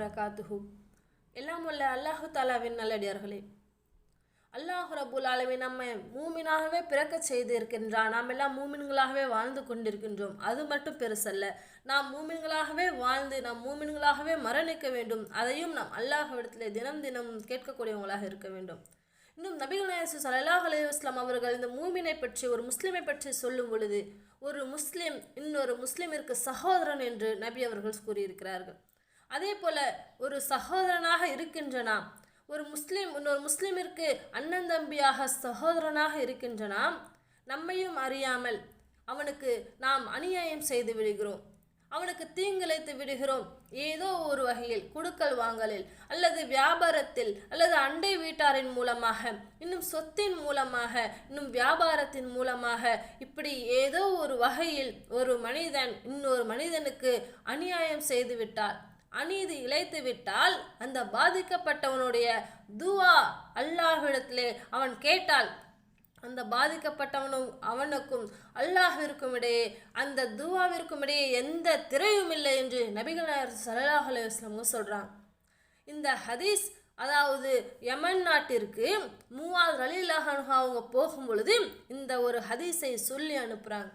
வரகாத்துஹு எல்லாம் உள்ள அல்லாஹு தாலாவின் நல்லடியார்களே. அல்லாஹு ரபுல் ஆலமீன் நம்மை மூமினாகவே பிறக்க செய்திருக்கின்றான். நாம் எல்லாம் மூமின்களாகவே வாழ்ந்து கொண்டிருக்கின்றோம். அது மட்டும் பெருசல்ல. நாம் மூமின்களாகவே வாழ்ந்து நாம் மூமின்களாகவே மரணிக்க வேண்டும். அதையும் நாம் அல்லாஹ்விடத்திலே தினம் தினம் கேட்கக்கூடியவங்களாக இருக்க வேண்டும். இன்னும் நபிகள் நாயசு சல்லாஹ் அலைவாஸ்லாம் அவர்கள் இந்த மூமினை பற்றி ஒரு முஸ்லீமை பற்றி சொல்லும் பொழுது ஒரு முஸ்லீம் இன்னொரு முஸ்லீமிற்கு சகோதரன் என்று நபி அவர்கள் கூறியிருக்கிறார்கள். அதே போல் ஒரு சகோதரனாக இருக்கின்ற நாம் ஒரு முஸ்லீம் இன்னொரு முஸ்லீமிற்கு அண்ணன் தம்பியாக சகோதரனாக இருக்கின்ற நாம் நம்மையும் அறியாமல் அவனுக்கு நாம் அநியாயம் செய்து விடுகிறோம். அவனுக்கு தீங்கிழைத்து விடுகிறோம். ஏதோ ஒரு வகையில் குடுக்கல் வாங்கலில் அல்லது வியாபாரத்தில் அல்லது அண்டை வீட்டாரின் மூலமாக இன்னும் சொத்தின் மூலமாக இன்னும் வியாபாரத்தின் மூலமாக இப்படி ஏதோ ஒரு வகையில் ஒரு மனிதன் இன்னொரு மனிதனுக்கு அநியாயம் செய்து விட்டார். அநீதி இழைத்து விட்டால் அந்த பாதிக்கப்பட்டவனுடைய துவா அல்லாஹிடத்திலே அவன் கேட்டால் அந்த பாதிக்கப்பட்டவனும் அவனுக்கும் அல்லாஹிற்கும் இடையே அந்த துவாவிற்கும் இடையே எந்த திரையும் இல்லை என்று நபிகள் சல்லாஹ் அலுவலமும் சொல்கிறாங்க இந்த ஹதீஸ் அதாவது யமன் நாட்டிற்கு மூவாவது அலிலாஹா அவங்க போகும் பொழுது இந்த ஒரு ஹதீஸை சொல்லி அனுப்புகிறாங்க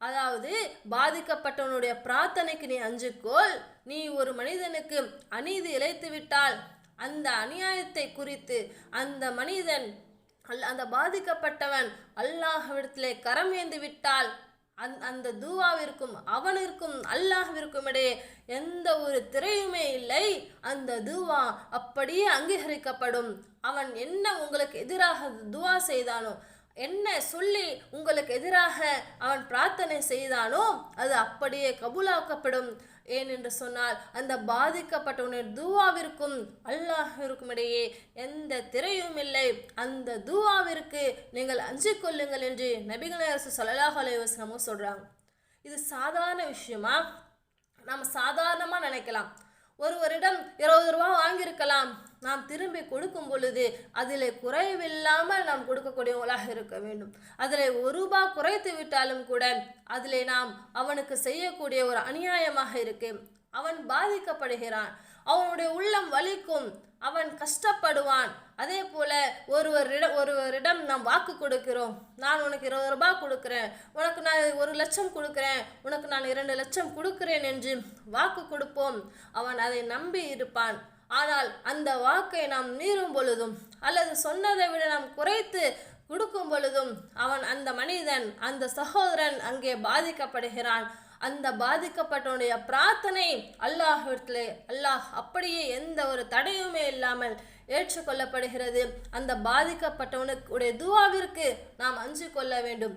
அதாவது பாதிக்கப்பட்டவனுடைய பிரார்த்தனைக்கு நீ அஞ்சுக்கோள் நீ ஒரு மனிதனுக்கு அநீதி இழைத்து விட்டால் அந்த அநியாயத்தை குறித்து அந்த மனிதன் அல் அந்த பாதிக்கப்பட்டவன் அல்லாஹ்விடத்திலே கரம் ஏந்து விட்டால் அந் அந்த தூவாவிற்கும் அவனிற்கும் அல்லாஹ்விற்கும் இடையே எந்த ஒரு திரையுமே இல்லை. அந்த தூவா அப்படியே அங்கீகரிக்கப்படும். அவன் என்ன உங்களுக்கு எதிராக துவா செய்தானோ என்ன சொல்லி உங்களுக்கு எதிராக அவன் பிரார்த்தனை செய்தானோ அது அப்படியே கபூலாக்கப்படும். ஏன் என்று சொன்னால் அந்த பாதிக்கப்பட்டவனுடைய தூவாவிற்கும் அல்லாஹிற்கும் இடையே எந்த திரையும் இல்லை. அந்த தூவாவிற்கு நீங்கள் அஞ்சு கொள்ளுங்கள் என்று நபிகள் அரசு சொல்லலாஹ் அலைவாஸ்லமும் சொல்கிறாங்க இது சாதாரண விஷயமா? நம்ம சாதாரணமாக நினைக்கலாம். ஒருவரிடம் இருபது ரூபா வாங்கியிருக்கலாம். நாம் திரும்பி கொடுக்கும் பொழுது அதில் குறைவில்லாமல் நாம் கொடுக்கக்கூடியவங்களாக இருக்க வேண்டும். அதில் ஒரு ரூபா குறைத்து விட்டாலும் கூட அதில் நாம் அவனுக்கு செய்யக்கூடிய ஒரு அநியாயமாக இருக்கு. அவன் பாதிக்கப்படுகிறான். அவனுடைய உள்ளம் வலிக்கும். அவன் கஷ்டப்படுவான். அதே போல ஒருவரிடம் ஒருவரிடம் நாம் வாக்கு கொடுக்கிறோம். நான் உனக்கு இருபது ரூபாய் கொடுக்குறேன். உனக்கு நான் ஒரு லட்சம் கொடுக்குறேன். உனக்கு நான் இரண்டு லட்சம் கொடுக்குறேன் என்று வாக்கு கொடுப்போம். அவன் அதை நம்பி இருப்பான். ஆனால் அந்த வாக்கை நாம் மீறும் பொழுதும் அல்லது சொன்னதை விட நாம் குறைத்து கொடுக்கும் பொழுதும் அவன் அந்த மனிதன் அந்த சகோதரன் அங்கே பாதிக்கப்படுகிறான். அந்த பாதிக்கப்பட்டவனுடைய பிரார்த்தனை அல்லாஹிடத்தில் அல்லாஹ் அப்படியே எந்த ஒரு தடையுமே இல்லாமல் ஏற்றுக்கொள்ளப்படுகிறது. அந்த பாதிக்கப்பட்டவனுடைய துவாவிற்கு நாம் அஞ்சு கொள்ள வேண்டும்.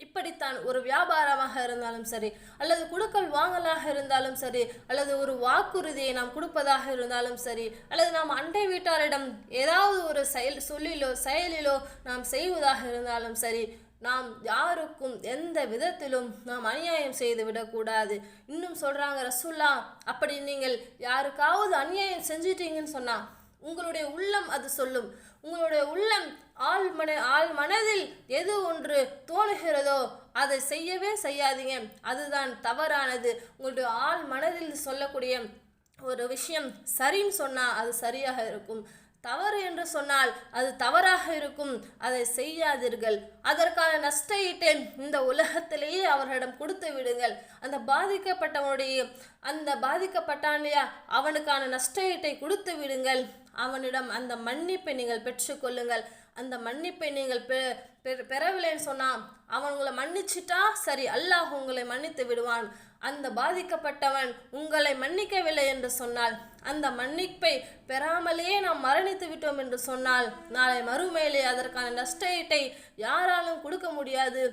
இப்படித்தான் ஒரு வியாபாரமாக இருந்தாலும் சரி அல்லது குடுக்கல் வாங்கலாக இருந்தாலும் சரி அல்லது ஒரு வாக்குறுதியை நாம் கொடுப்பதாக இருந்தாலும் சரி அல்லது நாம் அண்டை வீட்டாரிடம் ஏதாவது ஒரு செயல் சொல்லிலோ செயலிலோ நாம் செய்வதாக இருந்தாலும் சரி நாம் யாருக்கும் எந்த விதத்திலும் நாம் அநியாயம் செய்து விடக்கூடாது இன்னும் சொல்கிறாங்க ரசுல்லா அப்படி நீங்கள் யாருக்காவது அநியாயம் செஞ்சிட்டீங்கன்னு சொன்னால் உங்களுடைய உள்ளம் அது சொல்லும். உங்களுடைய உள்ளம் ஆள் மன ஆள் மனதில் எது ஒன்று தோணுகிறதோ அதை செய்யவே செய்யாதீங்க. அதுதான் தவறானது. உங்களுடைய ஆள் மனதில் சொல்லக்கூடிய ஒரு விஷயம் சரின்னு சொன்னால் அது சரியாக இருக்கும். தவறு என்று சொன்னால் அது தவறாக இருக்கும். அதை செய்யாதீர்கள். அதற்கான நஷ்ட ஈட்டை இந்த உலகத்திலேயே அவர்களிடம் கொடுத்து விடுங்கள். அந்த பாதிக்கப்பட்டவனுடைய அந்த பாதிக்கப்பட்டான் இல்லையா? அவனுக்கான நஷ்ட ஈட்டை கொடுத்து விடுங்கள். அவனிடம் அந்த மன்னிப்பை நீங்கள் பெற்றுக்கொள்ளுங்கள் அந்த மன்னிப்பை நீங்கள் பெ பெறவில்லைன்னு சொன்னால் அவன் உங்களை மன்னிச்சிட்டா சரி அல்லாஹ் உங்களை மன்னித்து விடுவான். அந்த பாதிக்கப்பட்டவன் உங்களை மன்னிக்கவில்லை என்று சொன்னால் அந்த மன்னிப்பை பெறாமலேயே நாம் மரணித்து விட்டோம் என்று சொன்னால் நாளை மறுமையிலே அதற்கான நஷ்டஈட்டை யாராலும் கொடுக்க முடியாது.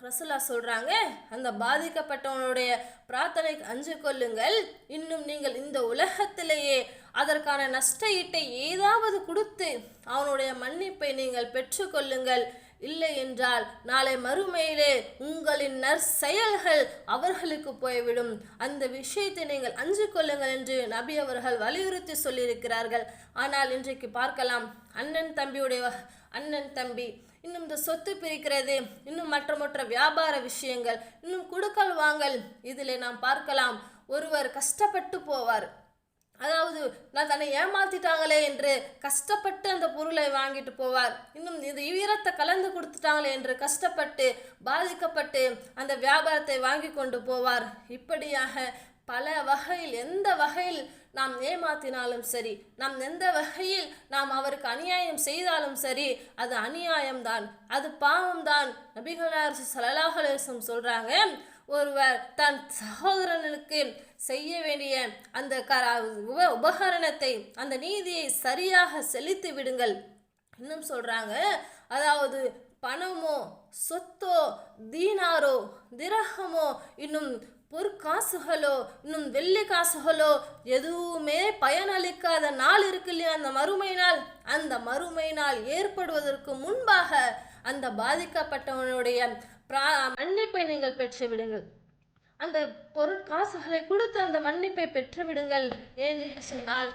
ரசுல்லா சொல்கிறாங்க அந்த பாதிக்கப்பட்டவனுடைய பிரார்த்தனைக்கு அஞ்சு கொள்ளுங்கள். இன்னும் நீங்கள் இந்த உலகத்திலேயே அதற்கான நஷ்ட ஈட்டை ஏதாவது கொடுத்து அவனுடைய மன்னிப்பை நீங்கள் பெற்றுக்கொள்ளுங்கள். இல்லை என்றால் நாளை மறுமையிலே உங்களின் நற்செயல்கள் அவர்களுக்கு போய்விடும். அந்த விஷயத்தை நீங்கள் அஞ்சு கொள்ளுங்கள் என்று நபி அவர்கள் வலியுறுத்தி சொல்லியிருக்கிறார்கள். ஆனால் இன்றைக்கு பார்க்கலாம் அண்ணன் தம்பியுடைய அண்ணன் தம்பி இன்னும் இந்த சொத்து பிரிக்கிறது இன்னும் மற்ற மற்ற வியாபார விஷயங்கள் இன்னும் குடுக்கல் வாங்கல் இதில் நாம் பார்க்கலாம். ஒருவர் கஷ்டப்பட்டு போவார். அதாவது நான் தன்னை ஏமாத்திட்டாங்களே என்று கஷ்டப்பட்டு அந்த பொருளை வாங்கிட்டு போவார். இன்னும் இது ஈரத்தை கலந்து கொடுத்துட்டாங்களே என்று கஷ்டப்பட்டு பாதிக்கப்பட்டு அந்த வியாபாரத்தை வாங்கி கொண்டு போவார். இப்படியாக பல வகையில் எந்த வகையில் நாம் ஏமாத்தினாலும் சரி நாம் எந்த வகையில் நாம் அவருக்கு அநியாயம் செய்தாலும் சரி அது அநியாயம்தான். அது பாவம்தான். நபிகளார் சல்லாஹ் சொல்கிறாங்க ஒருவர் தன் சகோதரனுக்கு செய்ய வேண்டிய அந்த க உப உபகரணத்தை அந்த நீதியை சரியாக செலுத்தி விடுங்கள். இன்னும் சொல்றாங்க அதாவது பணமோ சொத்தோ தீனாரோ திரகமோ இன்னும் பொற்காசுகளோ இன்னும் வெள்ளி காசுகளோ எதுவுமே பயனளிக்காத நாள் இருக்கு இல்லையா? அந்த மறுமை நாள். அந்த மறுமை நாள் ஏற்படுவதற்கு முன்பாக அந்த பாதிக்கப்பட்டவனுடைய பிரா மன்னிப்பை நீங்கள் பெற்று விடுங்கள். அந்த பொருட்காசுகளை கொடுத்து அந்த மன்னிப்பை பெற்று விடுங்கள். ஏன் சொன்னால்